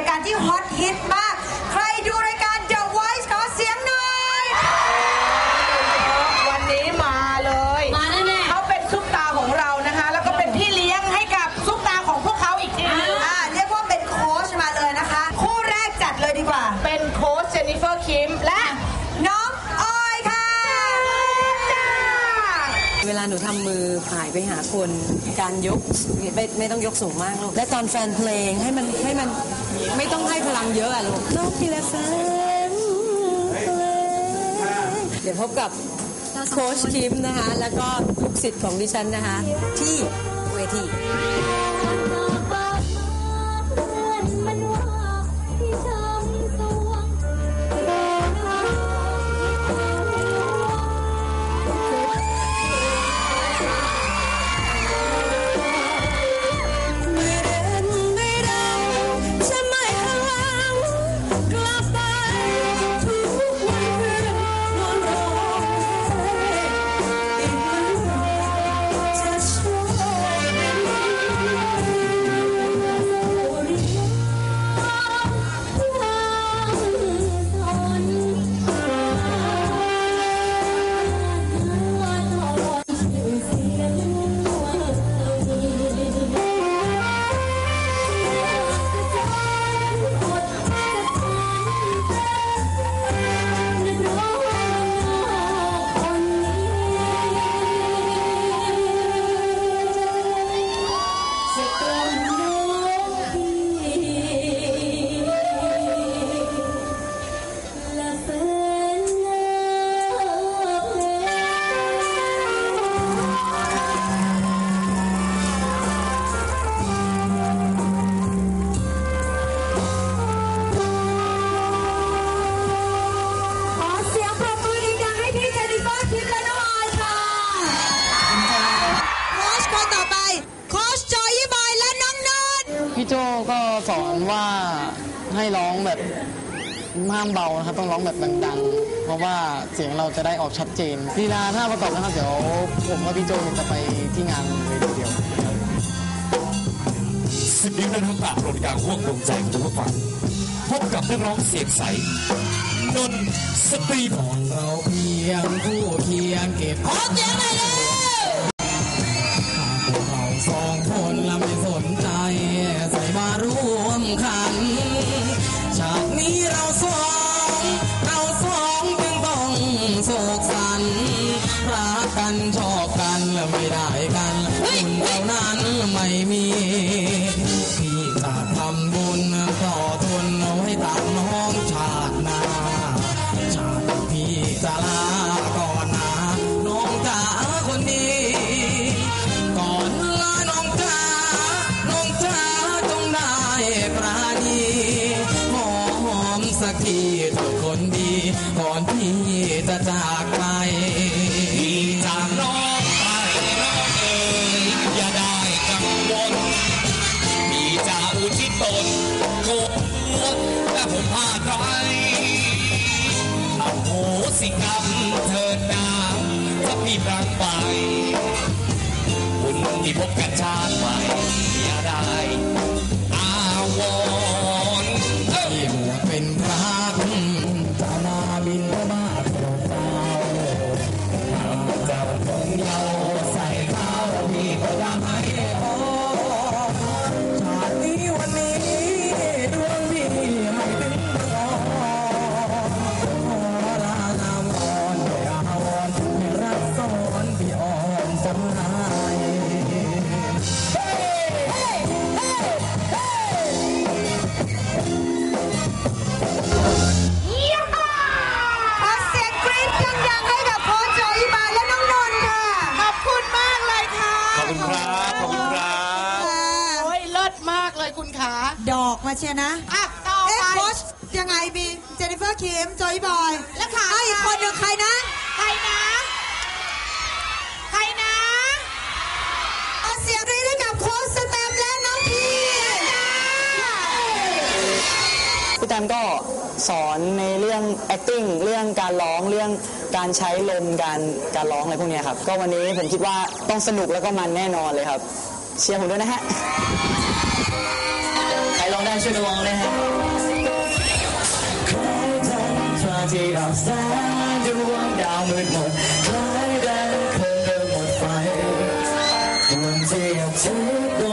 ายการที่ฮอตฮิตมาก คนการยกไม่ไม่ต้องยกสูงมากลูกและตอนแฟนเพลงให้มันให้มันไม่ต้องให้พลังเยอะอะลูกนกทีละแฟนเพลงเดี๋ยวพบกับโค้ชคิมนะคะ แล้วก็ลูกศิษย์ของดิฉันนะคะ ที่เวที ว่าให้ร้องแบบห้ามเบานะครับต้องร้องแบบดังๆ เพราะว่าเสียงเราจะได้ออกชัดเจนลีลาถ้าประกอบนะครับเดี๋ยวผมกับพี่โจเนี่ยจะไปที่งานเลยทีเดียวสิบนิ้วในทั้งปากโปรดการควบดวงใจของทุกผู้ฟังพบกับนักร้องเสียงใสนนท์สตรีพรเราเพียงคู่เคียงเก็บขอเสียงหน่อยเร็ว ตนโกนและผมพาใครอโหสิกรรมเธอนาถ้าพี่พลังไป คุณที่พบกันชาติใหม่อย่าได้ อ่อนจำหายขอเสียงกรี๊ดดังๆให้กับโค้ชจอยยี่บอยและน้องนนท์ค่ะ ขอบคุณมากเลยค่ะขอบคุณครับขอบคุณครับโอ้ยเลิศมากเลยคุณขาดอกมาเชียร์นะ อะต่อเอ๊ะไป โค้ชยังไงมีเจนนิเฟอร์คิม จอยบอย แล้วขาไอ้อีกคนหนึ่งใครนะใครนะ สอนในเรื่อง acting เรื่องการร้องเรื่องการใช้ลมการการร้องอะไรพวกนี้ครับ ก็วันนี้ผมคิดว่าต้องสนุกแล้วก็มันแน่นอนเลยครับ เชียร์ผมด้วยนะฮะ ใครร้องได้ช่วยกันร้องเลยฮะที่ออกแสงดวงดาวมืดมนคล้ายแดงคงเริ่มหมดไฟดวงที่ออกชีวิ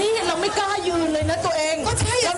นี่เราไม่กล้ายืนเลยนะตัวเองก็ใช่เรา